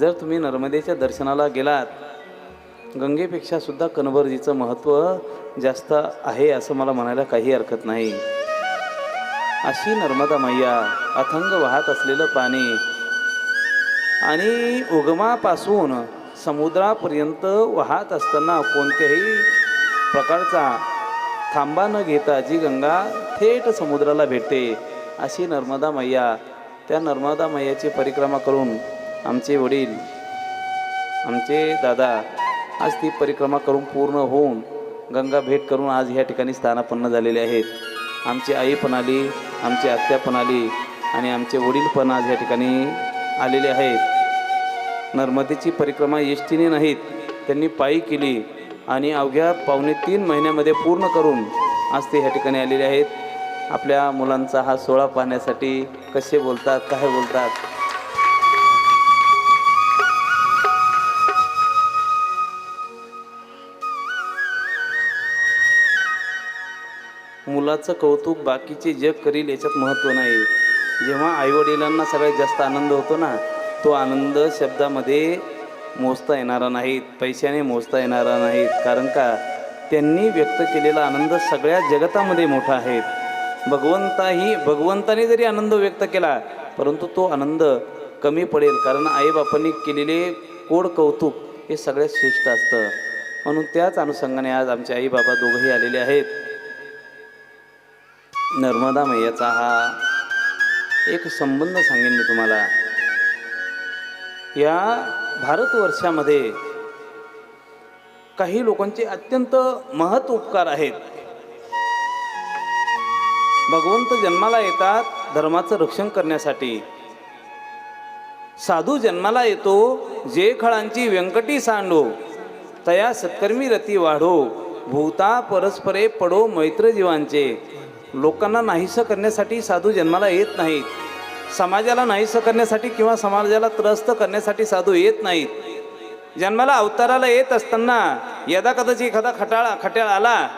जर तुम्ही नर्मदेच्या दर्शनाला गेलात गंगेपेक्षा सुद्धा कनबर्जीचं महत्त्व जास्त आहे असं मला म्हणायला काही हरकत नाही. अशी नर्मदा मैया अथंग वाहत असलेलं पाणी आणि उगमापासून समुद्रापर्यंत वाहत असताना कोणत्याही प्रकारचा थांबा न घेता जी गंगा थेट समुद्राला भेटते अशी नर्मदा मैया त्या नर्मदा मैयाची परिक्रमा करून आमचे वडील आमचे दादा आज ती परिक्रमा करून पूर्ण होऊन गंगा भेट करून आज ह्या ठिकाणी स्थानापन्न झालेले आहेत. आमची आई पण आली आमची आत्या पण आली आणि आमचे वडील पण आज या ठिकाणी आलेले आहेत. नर्मदेची परिक्रमा एसटीने नाहीत त्यांनी पायी केली आणि अवघ्या पावणे तीन महिन्यामध्ये पूर्ण करून आज ते ह्या ठिकाणी आलेले आहेत. आपल्या मुलांचा हा सोहळा पाहण्यासाठी कसे बोलतात काय बोलतात मुलाचं कौतुक बाकीचे जग करील याच्यात महत्त्व नाही. जेव्हा आईवडिलांना सगळ्यात जास्त आनंद होतो ना तो आनंद शब्दामध्ये मोजता येणारा नाहीत पैशाने मोजता येणारा नाहीत. कारण का? त्यांनी व्यक्त केलेला आनंद सगळ्या जगतामध्ये मोठा आहे. भगवंताही भगवंताने जरी आनंद व्यक्त केला परंतु तो आनंद कमी पडेल. कारण आईबापांनी केलेले कोड कौतुक हे सगळ्यात श्रेष्ठ असतं. म्हणून त्याच अनुषंगाने आज आमचे आईबाबा दोघंही आलेले आहेत. नर्मदा मैयाचा हा एक संबंध सांगेन मी तुम्हाला. या भारतवर्षामध्ये काही लोकांचे अत्यंत महत् उपकार आहेत. भगवंत जन्माला येतात धर्माचं रक्षण करण्यासाठी. साधू जन्माला येतो जे खळांची व्यंकटी सांडो तया सत्कर्मी रती वाढो भूता परस्परे पडो मैत्र जीवांचे लोकांना नाहीसं करण्यासाठी साधू जन्माला येत नाहीत. समाजाला नाहीसं करण्यासाठी किंवा समाजाला त्रस्त करण्यासाठी साधू येत नाहीत. जन्माला अवताराला येत असताना यदा कदाचित एखादा खटाळा खट्याळ आला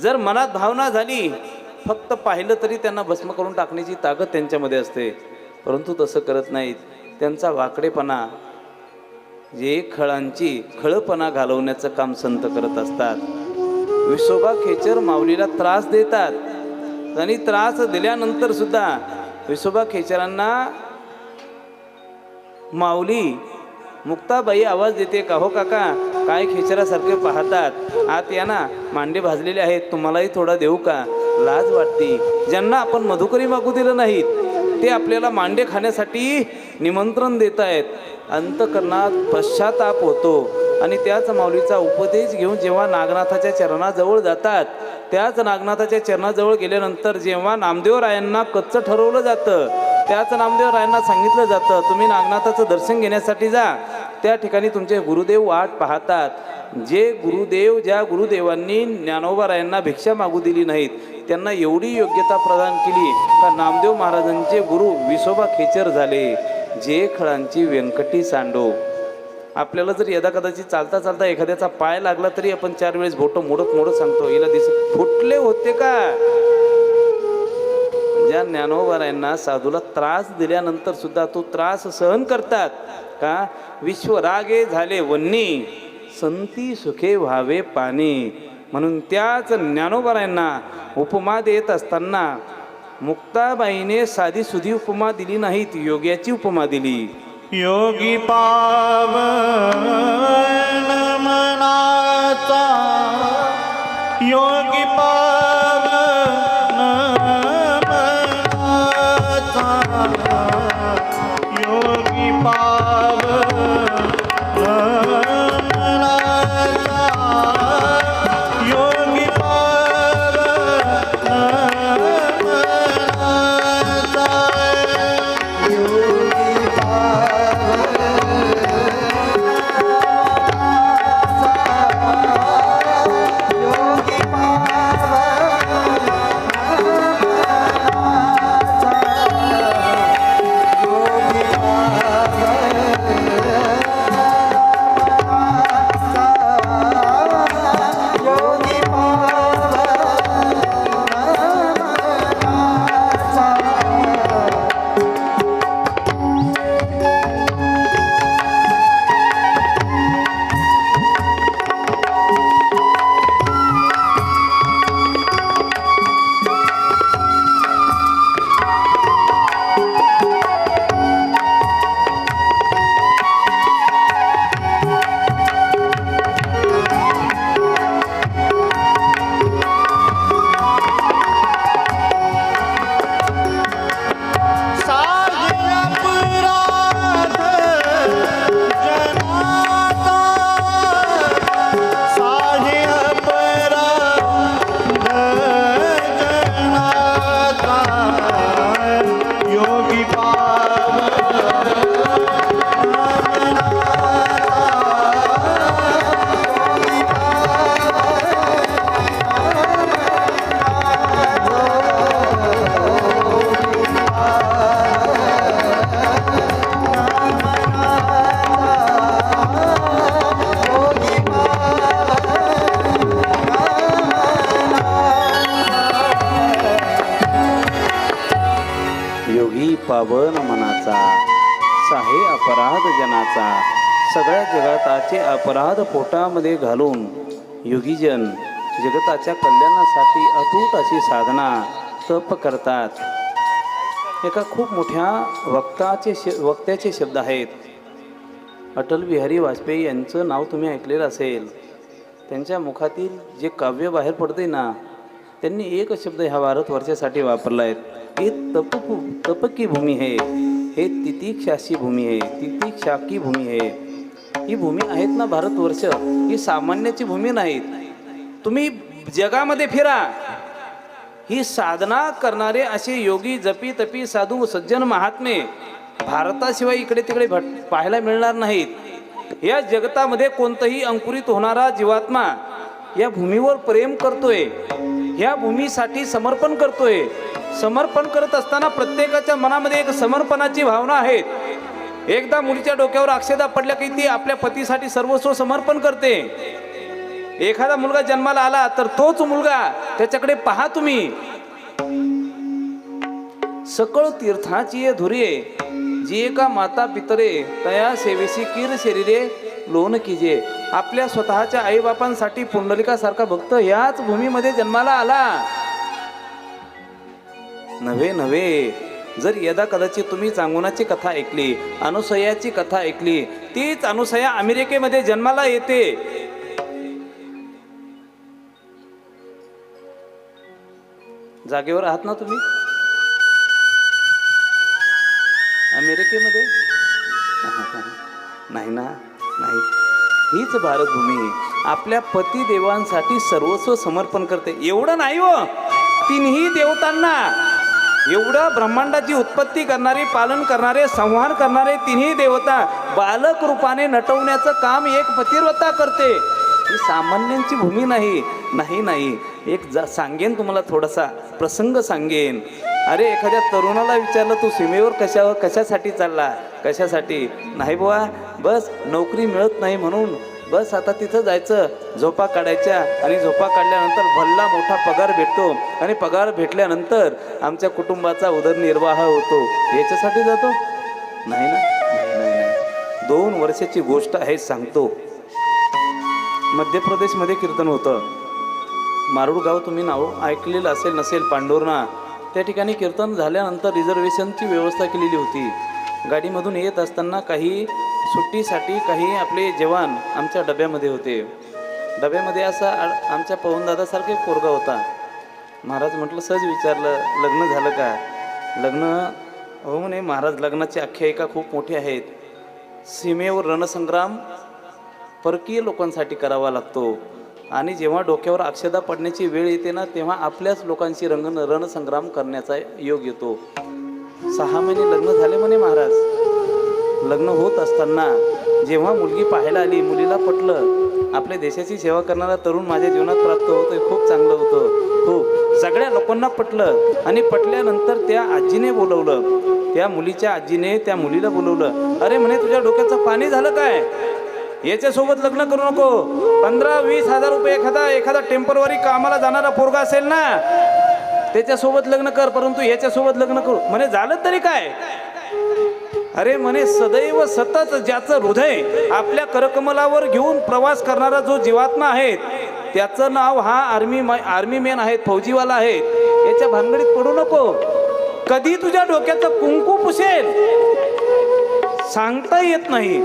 जर मनात भावना झाली फक्त पाहिलं तरी त्यांना भस्म करून टाकण्याची ताकद त्यांच्यामध्ये असते. परंतु तसं करत नाहीत. त्यांचा वाकडेपणा जे खळांची खळपणा घालवण्याचं काम संत करत असतात. विसोबा खेचर माऊलीला त्रास देतात. आणि त्रास दिल्यानंतर सुद्धा विसोबा खेचरांना माऊली मुक्ताबाई आवाज देते का? हो काका काय खेचरासारखे पाहतात? आत या ना मांडे भाजलेले आहेत तुम्हालाही थोडा देऊ का? लाज वाटते. ज्यांना आपण मधुकरी मागू दिलं नाहीत ते आपल्याला मांडे खाण्यासाठी निमंत्रण देत आहेत अंतकरणात पश्चाताप होतो आणि त्याच माऊलीचा उपदेश घेऊन जेव्हा नागनाथाच्या चरणाजवळ जातात त्याच नागनाथाच्या चरणाजवळ गेल्यानंतर जेव्हा नामदेवरायांना कच्चं ठरवलं जातं त्याच नामदेवरायांना सांगितलं जातं तुम्ही नागनाथाचं दर्शन घेण्यासाठी जा. त्या ठिकाणी तुमचे गुरुदेव वाट पाहतात. जे गुरुदेव ज्या गुरुदेवांनी ज्ञानोबारायांना भिक्षा मागू दिली नाहीत त्यांना एवढी योग्यता प्रदान केली का नामदेव महाराजांचे गुरु विसोबा खेचर झाले. जे खळांची व्यंकटी सांडो. आपल्याला जर यदा कदाचित चालता चालता एखाद्याचा पाय लागला तरी आपण चार वेळेस बोटं मोडत मोडत सांगतो हिला दिस फुटले होते का? ज्या ज्ञानोबारायांना साधूला त्रास दिल्यानंतर सुद्धा तो त्रास सहन करतात. का? विश्वरागे झाले वन्नी संती सुखे व्हावे पाणी. म्हणून त्याच ज्ञानोबारायांना उपमा देत असताना मुक्ताबाईने साधी सुधी उपमा दिली नाहीत योग्याची उपमा दिली. योगी पावन मनाचा योगी पावन पावन मनाचा साहे अपराध जनाचा सगळ्या जगाताचे अपराध पोटामध्ये घालून योगीजन जगताच्या कल्याणासाठी अतूट अशी साधना तप करतात. एका खूप मोठ्या वक्ताचे श वक्त्याचे शब्द आहेत. अटल बिहारी वाजपेयी यांचं नाव तुम्ही ऐकलेलं असेल. त्यांच्या मुखातील जे काव्य बाहेर पडते ना त्यांनी एक शब्द ह्या भारतवर्षासाठी वापरला आहे हे तप तप की भूमी आहे. हे तितिक्षाशी भूमी आहे. तितिक्षा की भूमी आहे. ही भूमी आहेत ना भारतवर्ष? ही सामान्याची भूमी नाहीत. तुम्ही जगामध्ये फिरा. ही साधना करणारे असे योगी जपी तपी साधू सज्जन महात्मे भारताशिवाय इकडे तिकडे भट पाहायला मिळणार नाहीत. या जगतामध्ये कोणतंही अंकुरित होणारा जीवात्मा या भूमीवर प्रेम करतोय. या भूमीसाठी समर्पण करतोय. समर्पण करत असताना प्रत्येकाच्या मनामध्ये एक समर्पणाची भावना आहे. एकदा मुलीच्या डोक्यावर अक्षदा पडल्या की ती आपल्या पतीसाठी सर्वस्व समर्पण करते. एखादा मुलगा जन्माला आला तर तोच मुलगा त्याच्याकडे पहा तुम्ही. सकळ तीर्थाची धुरे जी एका माता पितरे तया सेवेशी किर शरीरे लोन किजे. आपल्या स्वतःच्या आईबापांसाठी पुंडलिकासारखा भक्त याच भूमीमध्ये जन्माला आला. नव्हे नव्हे. जर यदा कदाचित तुम्ही चांगुणाची कथा ऐकली अनुसयाची कथा ऐकली तीच अनुसया अमेरिकेमध्ये जन्माला येते. जागेवर आहात ना तुम्ही? अमेरिकेमध्ये? नाही ना नाही. हीच भारतभूमी. आपल्या पतिदेवांसाठी सर्वस्व समर्पण करते. एवढं नाही हो. तिन्ही देवतांना एवढं ब्रह्मांडाची उत्पत्ती करणारी पालन करणारे संहार करणारे तिन्ही देवता बालक रूपाने नटवण्याचं काम एक पतिव्रता करते. ही सामान्यांची भूमी नाही नाही नाही. एक जा सांगेन तुम्हाला थोडासा प्रसंग सांगेन. अरे एखाद्या तरुणाला विचारलं तू सीमेवर कशावर कशासाठी चालला? कशासाठी? नाही बुवा बस नोकरी मिळत नाही म्हणून बस आता तिथं जायचं. झोपा काढायच्या आणि झोपा काढल्यानंतर भल्ला मोठा पगार भेटतो. आणि पगार भेटल्यानंतर आमच्या कुटुंबाचा उदरनिर्वाह होतो. याच्यासाठी जातो? नाही ना? नाही नाही दोन वर्षाची गोष्ट आहे सांगतो. मध्य प्रदेशमध्ये कीर्तन होतं. मारूड गाव तुम्ही नाव ऐकलेलं असेल नसेल पांडुर्णा त्या ठिकाणी कीर्तन झाल्यानंतर रिझर्वेशनची व्यवस्था केलेली होती. गाडीमधून येत असताना काही सुट्टीसाठी काही आपले जवान आमच्या डब्यामध्ये होते. डब्यामध्ये असा आ- आमच्या पवनदादासारखे पोरगा होता. महाराज म्हटलं सहज विचारलं लग्न झालं का? लग्न हो म्हणे महाराज लग्नाची आख्यायिका खूप मोठी आहेत. सीमेवर रणसंग्राम परकीय लोकांसाठी करावा लागतो. आणि जेव्हा डोक्यावर अक्षदा पडण्याची वेळ येते ना तेव्हा आपल्याच लोकांशी रंग रणसंग्राम करण्याचा योग येतो. सहा महिने लग्न झाले म्हणे महाराज. लग्न होत असताना जेव्हा मुलगी पाहायला आली मुलीला पटलं आपल्या देशाची सेवा करणारा तरुण माझ्या जीवनात प्राप्त होतोय खूप चांगलं होतं. खूप सगळ्या लोकांना पटलं आणि पटल्यानंतर त्या आजीने बोलवलं. त्या मुलीच्या आजीने त्या मुलीला बोलवलं. अरे म्हणे तुझ्या डोक्याचं पाणी झालं काय? याच्यासोबत लग्न करू नको. पंधरा वीस हजार रुपये एखादा एखादा टेम्परवरी कामाला जाणारा पोरगा असेल ना त्याच्यासोबत लग्न कर परंतु याच्यासोबत लग्न करू. म्हणे झालं तरी काय? अरे म्हणे सदैव सतत ज्याचं हृदय आपल्या करकमलावर घेऊन प्रवास करणारा जो जीवात्मा आहे त्याचं नाव हा आर्मी आर्मी मॅन आहेत फौजीवाला आहे याच्या भानगडीत पडू नको. कधी तुझ्या डोक्याचं कुंकू पुसेल? सांगता येत नाही.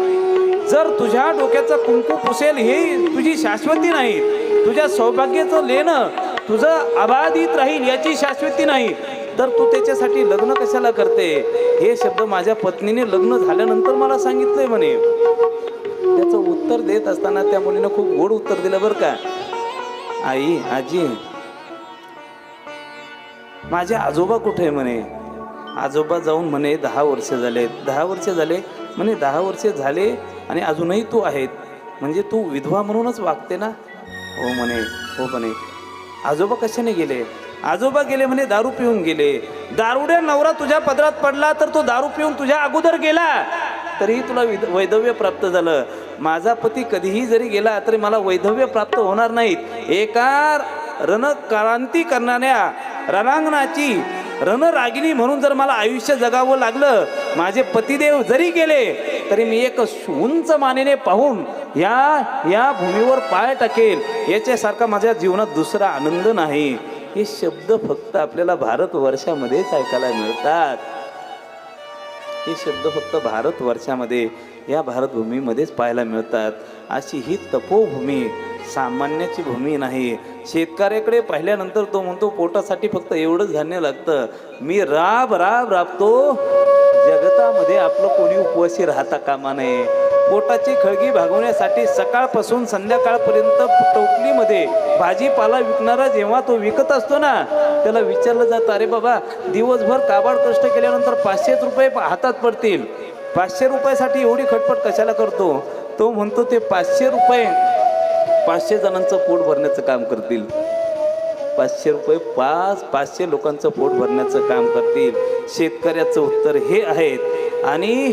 जर तुझ्या डोक्याचं कुंकू पुसेल ही तुझी शाश्वती नाही तुझ्या सौभाग्याचं लेणं तुझं अबाधित राहील याची शाश्वती नाही. तर तू त्याच्यासाठी लग्न कशाला करते? हे शब्द माझ्या पत्नीने लग्न झाल्यानंतर मला सांगितलंय म्हणे. त्याचं उत्तर देत असताना त्या मुलीनं खूप गोड उत्तर दिलं बरं का? आई आजी माझे आजोबा कुठे आहे म्हणे? आजोबा जाऊन म्हणे दहा वर्ष झाले. दहा वर्ष झाले म्हणे दहा वर्ष झाले आणि अजूनही तू आहेत. म्हणजे तू विधवा म्हणूनच वागते ना? हो म्हणे हो म्हणे. आजोबा कशाने गेले? आजोबा गेले म्हणे दारू पिऊन गेले. दारुड्या नवरा तुझ्या पदरात पडला तर तो दारू पिऊन तुझ्या अगोदर गेला. तरीही तुला वैधव्य प्राप्त झालं. माझा पती कधीही जरी गेला तरी मला वैधव्य प्राप्त होणार नाहीत. एका रणक्रांती करणाऱ्या रणांगणाची रणरागिणी म्हणून जर मला आयुष्य जगावं लागलं माझे पतिदेव जरी गेले तरी मी एक उंच मानेने पाहून या या भूमीवर पाय टाकेल याच्यासारखा माझ्या जीवनात दुसरा आनंद नाही. हे शब्द फक्त आपल्याला भारत वर्षामध्येच ऐकायला मिळतात. हे शब्द फक्त भारत वर्षामध्ये या भारतभूमीमध्येच पाहायला मिळतात. अशी ही तपोभूमी सामान्याची भूमी नाही. शेतकऱ्याकडे पाहिल्यानंतर तो म्हणतो पोटासाठी फक्त एवढंच धान्य लागतं. मी राब राब राबतो. जगतामध्ये आपलं कोणी उपवासी राहता कामा नये. पोटाची खळगी भागवण्यासाठी सकाळपासून संध्याकाळपर्यंत टोपलीमध्ये भाजीपाला विकणारा जेव्हा तो विकत असतो ना त्याला विचारलं जातं अरे बाबा दिवसभर काबाड कष्ट केल्यानंतर पाचशेच रुपये हातात पडतील. पाचशे रुपयासाठी एवढी खटपट कशाला करतो? तो म्हणतो ते पाचशे रुपये पाचशे जणांचं पोट भरण्याचं काम करतील. पाचशे रुपये पाच पाचशे लोकांचं पोट भरण्याचं काम करतील. शेतकऱ्याचं उत्तर हे आहेत आणि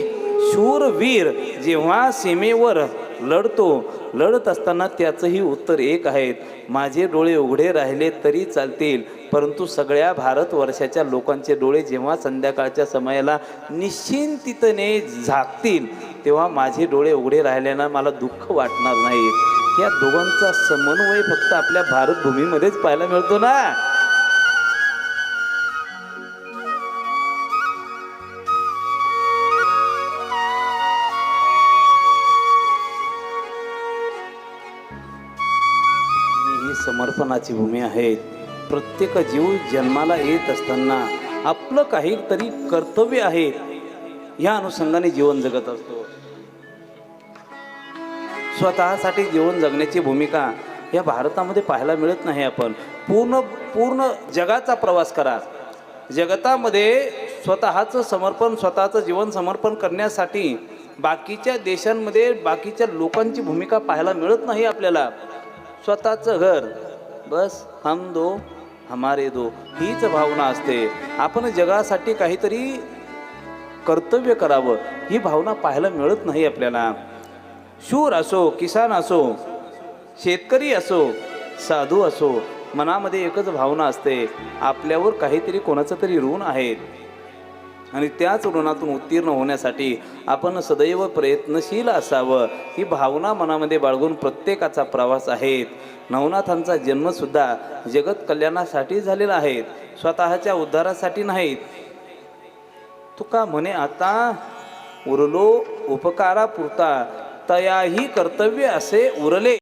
शूरवीर जेव्हा सीमेवर लढतो लढत असताना त्याचंही उत्तर एक आहेत माझे डोळे उघडे राहिले तरी चालतील परंतु सगळ्या भारतवर्षाच्या लोकांचे डोळे जेव्हा संध्याकाळच्या समयाला निश्चिंतितने झाकतील तेव्हा माझे डोळे उघडे राहिल्यानं मला दुःख वाटणार नाही. या दोघांचा समन्वय फक्त आपल्या भारतभूमीमध्येच पाहायला मिळतो ना? समर्पणाची भूमी आहे प्रत्येक जीव जन्माला येत असताना आपलं काहीतरी कर्तव्य आहे. या अनुषंगाने जीवन जगत असतो. स्वतःसाठी जीवन जगण्याची भूमिका या भारतामध्ये पाहायला मिळत नाही आपण. पूर्ण पूर्ण जगाचा प्रवास करा. जगतामध्ये स्वतःचं समर्पण स्वतःचं जीवन समर्पण करण्यासाठी बाकीच्या देशांमध्ये बाकीच्या लोकांची भूमिका पाहायला मिळत नाही आपल्याला. स्वतःचं घर बस हम दो हमारे दो. हीच भावना असते. आपण जगासाठी काहीतरी कर्तव्य करावं. ही भावना पाहायला मिळत नाही आपल्याला. शूर असो किसान असो शेतकरी असो साधू असो मनामध्ये एकच भावना असते. आपल्यावर काहीतरी कोणाचं तरी ऋण आहे. आणि त्याच ऋणातून उत्तीर्ण होण्यासाठी आपण सदैव प्रयत्नशील असावं ही भावना मनामध्ये बाळगून प्रत्येकाचा प्रवास आहे नवनाथांचा जन्मसुद्धा जगत कल्याणासाठी झालेला आहे. स्वतःच्या उद्धारासाठी नाहीत. तुका म्हणे आता उरलो उपकारापुरता तयाही कर्तव्य असे उरले.